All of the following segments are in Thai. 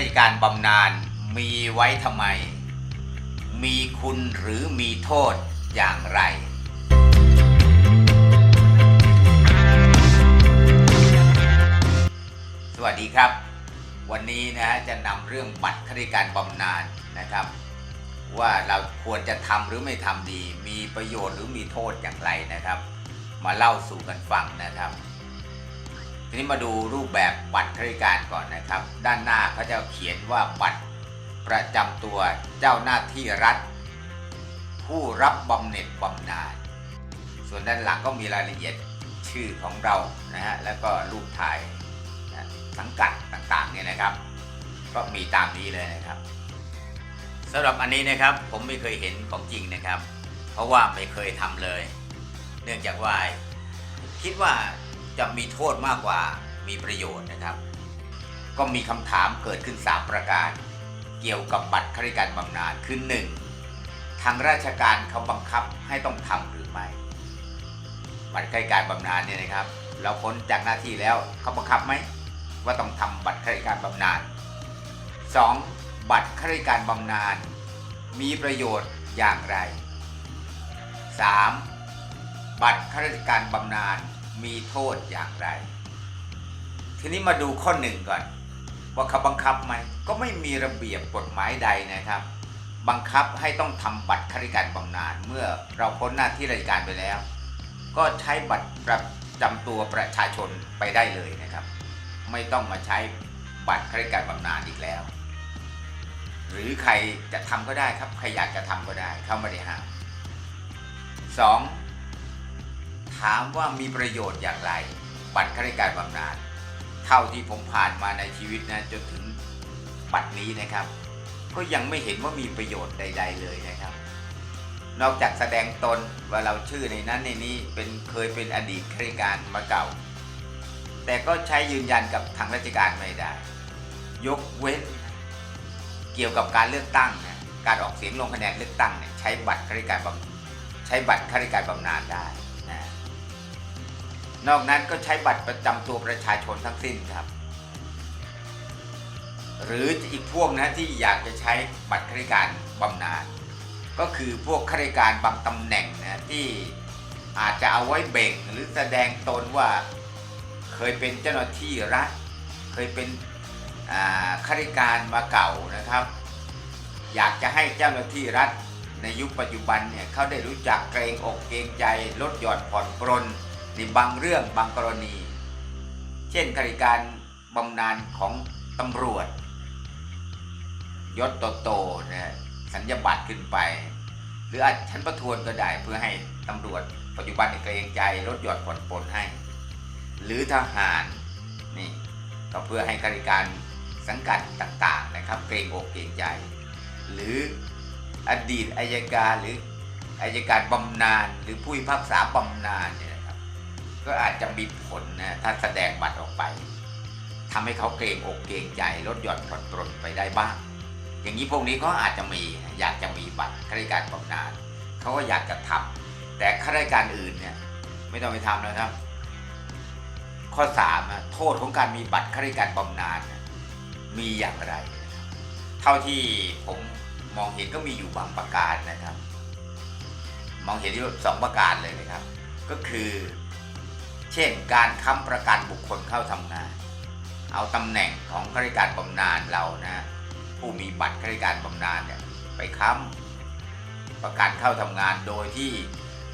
ราชการบำนาญมีไว้ทำไม มีคุณหรือมีโทษอย่างไร สวัสดีครับ วันนี้นะฮะจะนำเรื่องบัตรข้าราชการบำนาญนะครับ ว่าเราควรจะทำหรือไม่ทำดี มีประโยชน์หรือมีโทษอย่างไรนะครับ มาเล่าสู่กันฟังนะครับ ทีนี้มาดูรูปแบบบัตรข้าราชการก่อนนะครับ ด้านหน้าเขาจะเขียนว่าบัตรประจำตัวเจ้าหน้าที่รัฐ ผู้รับบำเหน็จบำนาญส่วนด้านหลังก็มีรายละเอียดชื่อของเรานะฮะแล้วก็รูปถ่ายนะสังกัดต่างๆเนี่ยนะครับ ก็มีตามนี้เลยนะครับสำหรับอันนี้นะครับผมไม่เคยเห็นของจริงนะครับ เพราะว่าไม่เคยทำเลย เนื่องจากว่าคิดว่า จะมีโทษมากกว่ามีประโยชน์นะครับ ก็มีคำถามเกิดขึ้น 3 ประการ เกี่ยวกับบัตรข้าราชการบำนาญคือ 1. ทางราชการเขาบังคับให้ต้องทำหรือไม่ บัตรข้าราชการบำนาญเนี่ยนะครับ เราพ้นจากหน้าที่แล้วเขาบังคับไหมว่าต้องทำบัตรข้าราชการบำนาญ 2. บัตรข้าราชการบำนาญมีประโยชน์อย่างไร 3. บัตรข้าราชการบำนาญ มีโทษอย่างไร ทีนี้มาดูข้อหนึ่งก่อน ว่าเขาบังคับไหมก็ไม่มีระเบียบกฎหมายใดนะครับ บังคับให้ต้องทำบัตรข้าราชการบำนาญเมื่อเราพ้นหน้าที่ราชการไปแล้ว ก็ใช้บัตรประจำตัวประชาชนไปได้เลยนะครับ ไม่ต้องมาใช้บัตรข้าราชการบำนาญอีกแล้ว หรือใครจะทำก็ได้ครับใครอยากจะทำก็ได้เขาไม่ได้ห้ามสอง ถามว่ามีประโยชน์อย่างไร บัตรข้าราชการบำนาญเท่าที่ผมผ่านมาในชีวิตนะจนถึงบัตรนี้นะครับ ก็ยังไม่เห็นว่ามีประโยชน์ใด ๆ เลยนะครับ นอกจากแสดงตนว่าเราชื่อในนั้นในนี้เป็นเคยเป็นอดีตข้าราชการมาเก่า แต่ก็ใช้ยืนยันกับทางราชการไม่ได้ ยกเว้น เกี่ยวกับการเลือกตั้งนะการออกเสียงลงคะแนนเลือกตั้งเนี่ยใช้บัตรข้าราชการบำใช้บัตรข้าราชการบำนาญได้ นอกนั้นก็ใช้บัตรประจำตัวประชาชนทั้งสิ้นครับ หรืออีกพวกนะที่อยากจะใช้บัตรข้าราชการบำนาญก็คือพวกข้าราชการบางตำแหน่งนะที่อาจจะเอาไว้เบ่งหรือแสดงตนว่าเคยเป็นเจ้าหน้าที่รัฐเคยเป็นข้าราชการมาเก่านะครับ อยากจะให้เจ้าหน้าที่รัฐในยุคปัจจุบันเนี่ยเขาได้รู้จักเกรงอกเกรงใจลดหย่อนผ่อนปรน ในบางเรื่องบางกรณี เช่นข้ารการบำนาญของตำรวจ ยศโตๆนะสัญญาบัตรขึ้นไป หรืออาจชั้นประทวนก็ได้เพื่อให้ตำรวจปัจจุบันเกรงใจลดหย่อนผ่อนปลนให้ หรือทหารนี่ก็เพื่อให้ข้ารการสังกัดต่างๆนะครับ เกรงอกเกรงใจ หรืออดีตอายการหรืออายการบำนาญหรือผู้พิพากษาบำนาญเนี่ย ก็อาจจะมีผลนะถ้าแสดงบัตรออกไปทำให้เขาเกรงอกเกรงใจลดหย่อนผ่อนปรนไปได้บ้าง อย่างนี้พวกนี้เขาอาจจะมีอยากจะมีบัตรข้าราชการบำนาญเขาก็อยากจะทำแต่ข้าราชการอื่นเนี่ยไม่ต้องไปทำนะครับ ข้อสามโทษของการมีบัตรข้าราชการบำนาญมีอย่างไร เท่าที่ผมมองเห็นก็มีอยู่บางประการนะครับ มองเห็นที่สองประการเลยนะครับ ก็คือ เช่นการค้ำประกันบุคคลเข้าทำงาน เอาตำแหน่งของข้าราชการบำนาญเรานะผู้มีบัตรข้าราชการบำนาญเนี่ยไปค้ำประกันเข้าทำงานโดยที่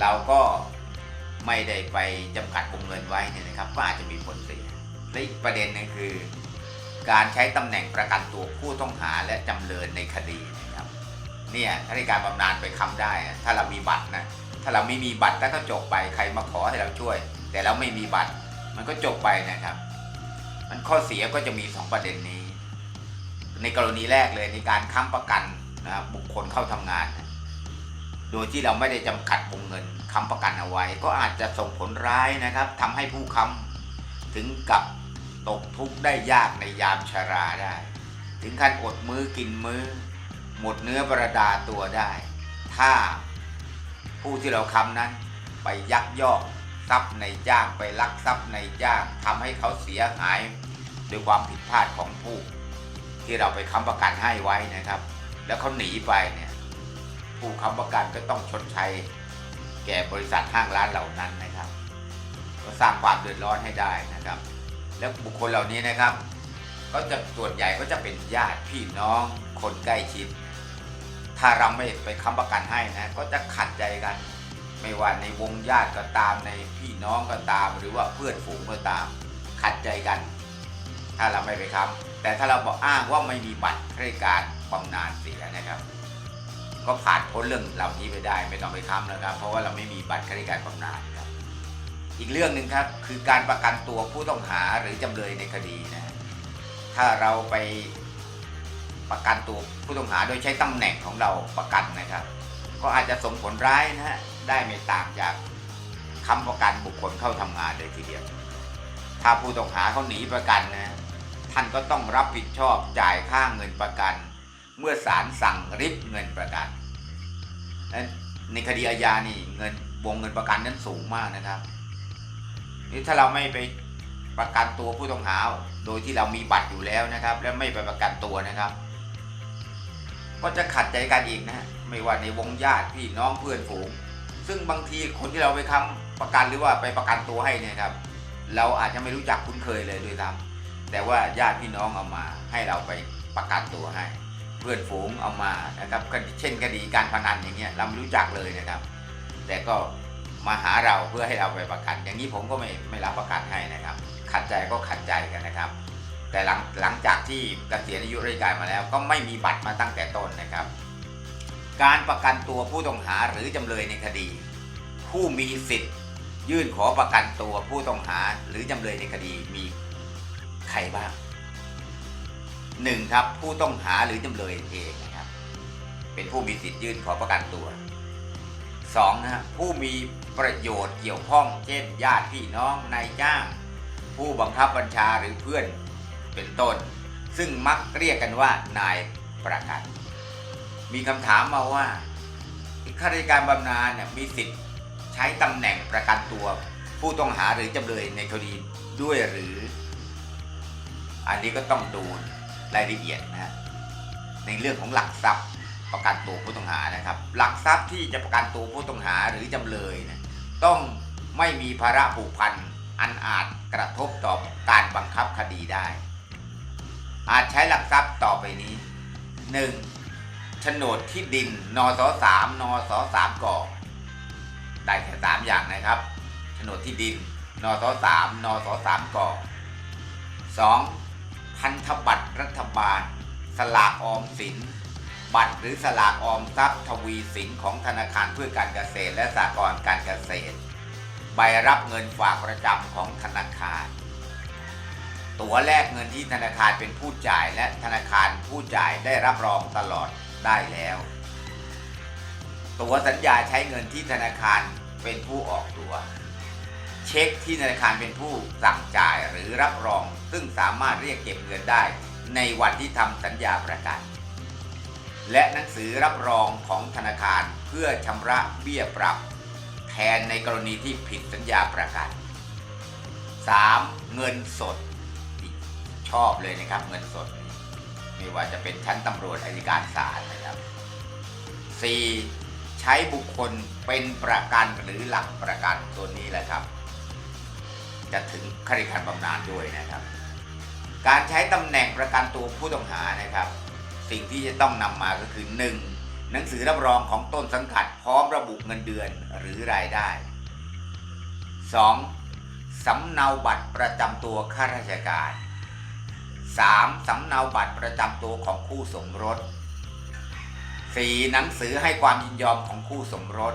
เราก็ไม่ได้ไปจำกัดวงเงินไว้เนี่ยนะครับก็อาจจะมีผลเสียและอีกประเด็นหนึงคือ การใช้ตำแหน่งประกันตัวผู้ต้องหาและจำเลยในคดีนะครับเนี่ยข้าราชการบำนาญไปค้ำได้ ถ้าเรามีบัตรนะถ้าเราไม่มีบัตรแล้วก็จบไปใครมาขอให้เราช่วย แต่เราไม่มีบัตร มันก็จบไปนะครับ มันข้อเสียก็จะมีสองประเด็นนี้ ในกรณีแรกเลยในการค้ำประกันนะครับบุคคลเข้าทำงาน โดยที่เราไม่ได้จำกัดวงเงินค้ำประกันเอาไว้ ก็อาจจะส่งผลร้ายนะครับทำให้ผู้ค้ำถึงกับตกทุกข์ได้ยากในยามชาราได้ ถึงขั้นอดมื้อกินมื้อ หมดเนื้อประดาตัวได้ ถ้าผู้ที่เราค้ำนั้นไปยักยอก ทรัพย์ในจ้างไปลักทรัพย์ในจ้างทำให้เขาเสียหายโดยความผิดพลาดของผู้ ที่เราไปค้ำประกันให้ไว้นะครับ แล้วเขาหนีไปเนี่ยผู้ค้ำประกันก็ต้องชดใช้แก่บริษัทห้างร้านเหล่านั้นนะครับ ก็สร้างความเดือดร้อนให้ได้นะครับ แล้วบุคคลเหล่านี้นะครับ ก็จะส่วนใหญ่ก็จะเป็นญาติพี่น้องคนใกล้ชิดถ้าเราไม่ไปค้ำประกันให้นะ ก็จะขัดใจกัน ไม่ว่าในวงญาติก็ตามในพี่น้องก็ตาม หรือว่าเพื่อนฝูงก็ตาม ขัดใจกัน ถ้าเราไม่ไปค้ำแต่ถ้าเราบอกอ้างว่าไม่มีบัตรราชการบำนาญเสียนะครับ ก็ผ่านพ้นเรื่องเหล่านี้ไปได้ไม่ต้องไปค้ำนะครับ เพราะว่าเราไม่มีบัตรราชการบำนาญครับ อีกเรื่องหนึ่งครับคือการประกันตัวผู้ต้องหาหรือจำเลยในคดีนะถ้าเราไปประกันตัวผู้ต้องหาโดยใช้ตำแหน่งของเราประกันนะครับ ก็อาจจะส่งผลร้ายนะฮะ ได้ไม่ต่างจากคำประกันบุคคลเข้าทำงานเลยทีเดียว ถ้าผู้ต้องหาเขาหนีประกันนะท่านก็ต้องรับผิดชอบจ่ายค่าเงินประกัน เมื่อศาลสั่งริบเงินประกันในคดีอาญานี่เงินวงเงินประกันนั้นสูงมากนะครับนี่ถ้าเราไม่ไปประกันตัวผู้ต้องหา โดยที่เรามีบัตรอยู่แล้วนะครับ และไม่ไปประกันตัวนะครับ ก็จะขัดใจกันอีกนะฮะไม่ว่าในวงญาติพี่น้องเพื่อนฝูง ซึ่งบางทีคนที่เราไปค้ำประกันหรือว่าไปประกันตัวให้เนี่ยครับ เราอาจจะไม่รู้จักคุ้นเคยเลยด้วยซ้ำแต่ว่าญาติพี่น้องเอามาให้เราไปประกันตัวให้ เพื่อนฝูงเอามานะครับเช่นคดีการพนันอย่างเงี้ยเราไม่รู้จักเลยนะครับ แต่ก็มาหาเราเพื่อให้เราไปประกัน อย่างนี้ผมก็ไม่ไม่รับประกันให้นะครับ ขัดใจก็ขัดใจกันนะครับ แต่หลังหลังจากที่เกษียณอายุราชการมาแล้ว ก็ไม่มีบัตรมาตั้งแต่ต้นนะครับ การประกันตัวผู้ต้องหาหรือจำเลยในคดี ผู้มีสิทธิ์ ยื่นขอประกันตัวผู้ต้องหาหรือจำเลยในคดีมีใครบ้างหนึ่งครับผู้ต้องหาหรือจำเลยเองนะครับ เป็นผู้มีสิทธิ์ยื่นขอประกันตัวสองนะฮะผู้มีประโยชน์เกี่ยวข้อง เช่น ญาติพี่น้องนายจ้าง ผู้บังคับบัญชาหรือเพื่อนเป็นต้น ซึ่งมักเรียกกันว่านายประกัน มีคำถามมาว่าข้าราชการบำนาญเนี่ยมีสิทธิ์ใช้ตำแหน่งประกันตัว ผู้ต้องหาหรือจำเลยในคดีด้วยหรือ อันนี้ก็ต้องดูรายละเอียดนะในเรื่องของหลักทรัพย์ประกันตัวผู้ต้องหานะครับ หลักทรัพย์ที่จะประกันตัวผู้ต้องหาหรือจำเลยนะต้องไม่มีภาระผูกพันอันอาจกระทบต่อการบังคับคดีได้ อาจใช้หลักทรัพย์ต่อไปนี้ 1. โฉนดที่ดินนสสามนสสามก่อได้แค่สามอย่างนะครับโฉนดที่ดินนสสามนสสามก่อ 2. พันธบัตรรัฐบาล สลากออมสิน บัตรหรือสลากออมทรัพย์ทวีสินของธนาคารเพื่อการเกษตรและสหกรณ์การเกษตร ใบรับเงินฝากประจำของธนาคาร ตั๋วแลกเงินที่ธนาคารเป็นผู้จ่ายและธนาคารผู้จ่ายได้รับรองตลอด ได้แล้ว ตัวสัญญาใช้เงินที่ธนาคารเป็นผู้ออกตัว เช็คที่ธนาคารเป็นผู้สั่งจ่ายหรือรับรอง ซึ่งสามารถเรียกเก็บเงินได้ ในวันที่ทำสัญญาประกัน และหนังสือรับรองของธนาคารเพื่อชำระเบี้ยปรับ แทนในกรณีที่ผิดสัญญาประกัน 3. เงินสด ชอบเลยนะครับเงินสด ไม่ว่าจะเป็นชั้นตำรวจอายการศาลนะครับ 4. ใช้บุคคลเป็นประกันหรือหลักประกันตัวนี้แหละครับ จะถึงข้าราชการบำนาญด้วยนะครับ การใช้ตำแหน่งประกันตัวผู้ต้องหานะครับ สิ่งที่จะต้องนำมาก็คือ 1. หนังสือรับรองของต้นสังกัดพร้อมระบุเงินเดือนหรือรายได้ 2. สำเนาบัตรประจำตัวข้าราชการ 3. สำเนาบัตรประจำตัวของคู่สมรส 4. หนังสือให้ความยินยอมของคู่สมรส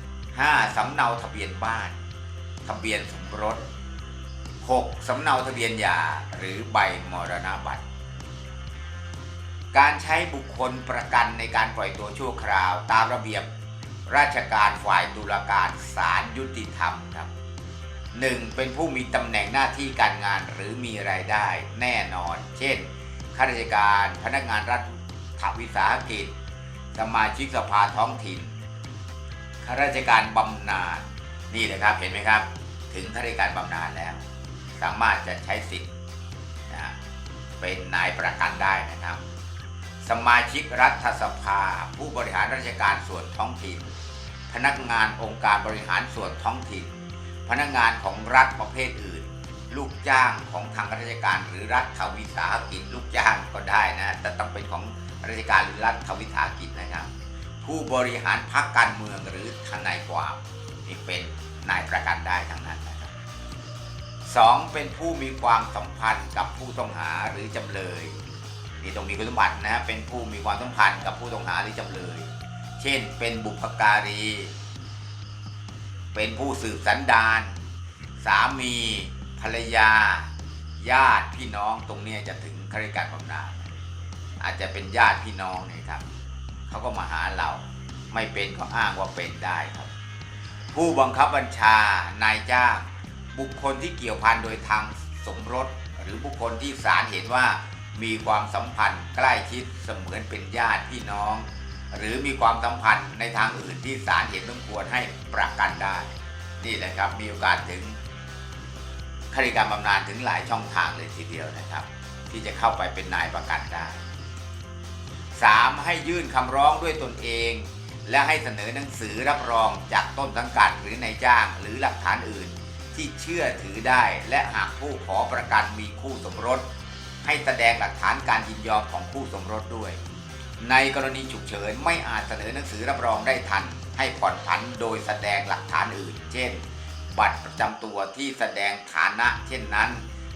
5. สำเนาทะเบียนบ้าน ทะเบียนสมรส 6. สำเนาทะเบียนหย่าหรือใบมรณบัตร การใช้บุคคลประกันในการปล่อยตัวชั่วคราว ตามระเบียบราชการฝ่ายตุลาการศาลยุติธรรมครับ 1. เป็นผู้มีตำแหน่งหน้าที่การงานหรือมีรายได้แน่นอน เช่น ข้าราชการ พนักงานรัฐวิสาหกิจ สมาชิกสภาท้องถิ่น ข้าราชการบำนาญ นี่เลยครับ เห็นไหมครับ ถึงข้าราชการบำนาญแล้ว สามารถจะใช้สิทธิ์นะเป็นนายประกันได้นะครับ สมาชิกรัฐสภา ผู้บริหารราชการส่วนท้องถิ่น พนักงานองค์การบริหารส่วนท้องถิ่น พนักงานของรัฐประเภทอื่น ลูกจ้างของทางราชการหรือรัฐทวิสาหกิจ ลูกจ้างก็ได้นะแต่ต้องเป็นของราชการหรือรัฐทวิสาหกิจนะครับ ผู้บริหารพรรคการเมืองหรือทนายความนี่เป็นนายประกันได้ทั้งนั้นนะครับสองเป็นผู้มีความสัมพันธ์กับผู้ต้องหาหรือจำเลยนี่ต้องมีคุณสมบัตินะเป็นผู้มีความสัมพันธ์กับผู้ต้องหาหรือจำเลย เช่น เป็นบุพการี เป็นผู้สืบสันดานสามีภรรยา ญาติพี่น้องตรงนี้จะถึงข้าราชการบำนาญอาจจะเป็นญาติพี่น้องเนี่ยครับเขาก็มาหาเราไม่เป็นก็อ้างว่าเป็นได้ครับ ผู้บังคับบัญชานายจ้างบุคคลที่เกี่ยวพันโดยทางสมรส หรือบุคคลที่ศาลเห็นว่ามีความสัมพันธ์ใกล้ชิดเสมือนเป็นญาติพี่น้อง หรือมีความสัมพันธ์ในทางอื่นที่ศาลเห็นสมควรให้ประกันได้ นี่แหละครับมีโอกาสถึงข้าราชการบำนาญถึงหลายช่องทางเลยทีเดียวนะครับ ที่จะเข้าไปเป็นนายประกันได้ 3. ให้ยื่นคำร้องด้วยตนเอง และให้เสนอหนังสือรับรองจากต้นสังกัดหรือนายจ้างหรือหลักฐานอื่น ที่เชื่อถือได้ และหากผู้ขอประกันมีคู่สมรส ให้แสดงหลักฐานการยินยอมของคู่สมรสด้วย ในกรณีฉุกเฉินไม่อาจเสนอหนังสือรับรองได้ทัน ให้ผ่อนผันโดยแสดงหลักฐานอื่น เช่น บัตรประจำตัวที่แสดงฐานะเช่นนั้น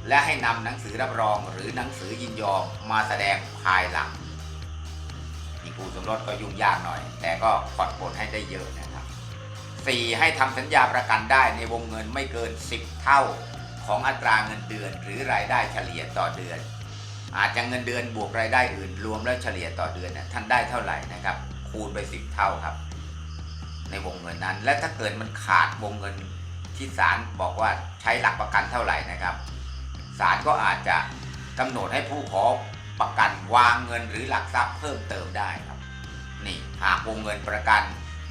และให้นำหนังสือรับรองหรือหนังสือยินยอมมาแสดงภายหลังมีคู่สมรสก็ยุ่งยากหน่อย แต่ก็ผ่อนปลนให้ได้เยอะนะครับ 4. ให้ทำสัญญาประกันได้ในวงเงินไม่เกิน 10 เท่าของอัตราเงินเดือน หรือรายได้เฉลี่ยต่อเดือน อาจจะเงินเดือนบวกรายได้อื่น รวมแล้วเฉลี่ยต่อเดือนน่ะท่านได้เท่าไหร่นะครับ คูณไป 10 เท่าครับ ในวงเงินนั้น และถ้าเกิดมันขาดวงเงินที่ศาลบอกว่าใช้หลักประกันเท่าไหร่นะครับศาลก็อาจจะกำหนดให้ผู้ขอประกันวางเงินหรือหลักทรัพย์เพิ่มเติมได้ครับ นี่หากวงเงินประกัน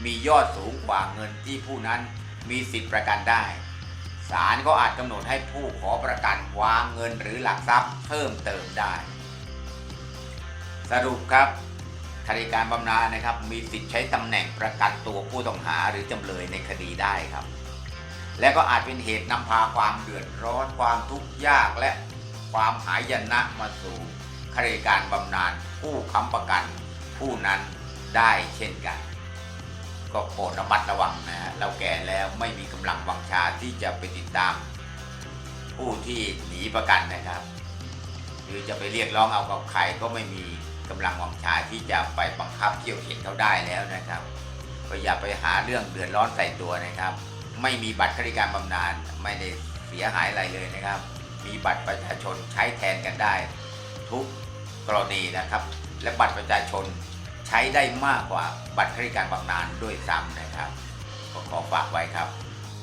มียอดสูงกว่าเงินที่ผู้นั้นมีสิทธิประกันได้ ศาลก็อาจกำหนดให้ผู้ขอประกันวางเงินหรือหลักทรัพย์เพิ่มเติมได้ สรุปครับข้าราชการบำนาญนะครับ มีสิทธิ์ใช้ตำแหน่งประกันตัวผู้ต้องหาหรือจำเลยในคดีได้ครับ และก็อาจเป็นเหตุนำพาความเดือดร้อนความทุกข์ยากและความหายนะมาสู่ข้าราชการบำนาญผู้ค้ำประกันผู้นั้นได้เช่นกัน ก็โปรดระมัดระวังนะฮะเราแก่แล้วไม่มีกำลังวังชาที่จะไปติดตาม ผู้ที่หนีประกันนะครับ หรือจะไปเรียกร้องเอากับใครก็ไม่มีกำลังวังชาที่จะไปบังคับเที่ยวเข็นเขาได้แล้วนะครับก็อย่าไปหาเรื่องเดือดร้อนใส่ตัวนะครับ ไม่มีบัตรข้าราชการบำนาญไม่ได้เสียหายอะไรเลยนะครับ มีบัตรประชาชนใช้แทนกันได้ ทุกกรณีนะครับ และบัตรประชาชน ใช้ได้มากกว่าบัตรเครดิตการบำนาญด้วยซ้ำนะครับก็ขอฝากไว้ครับ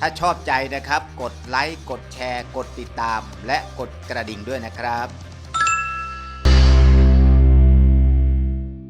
ถ้าชอบใจนะครับ กดไลค์ กดแชร์ กดติดตาม และกดกระดิ่งด้วยนะครับ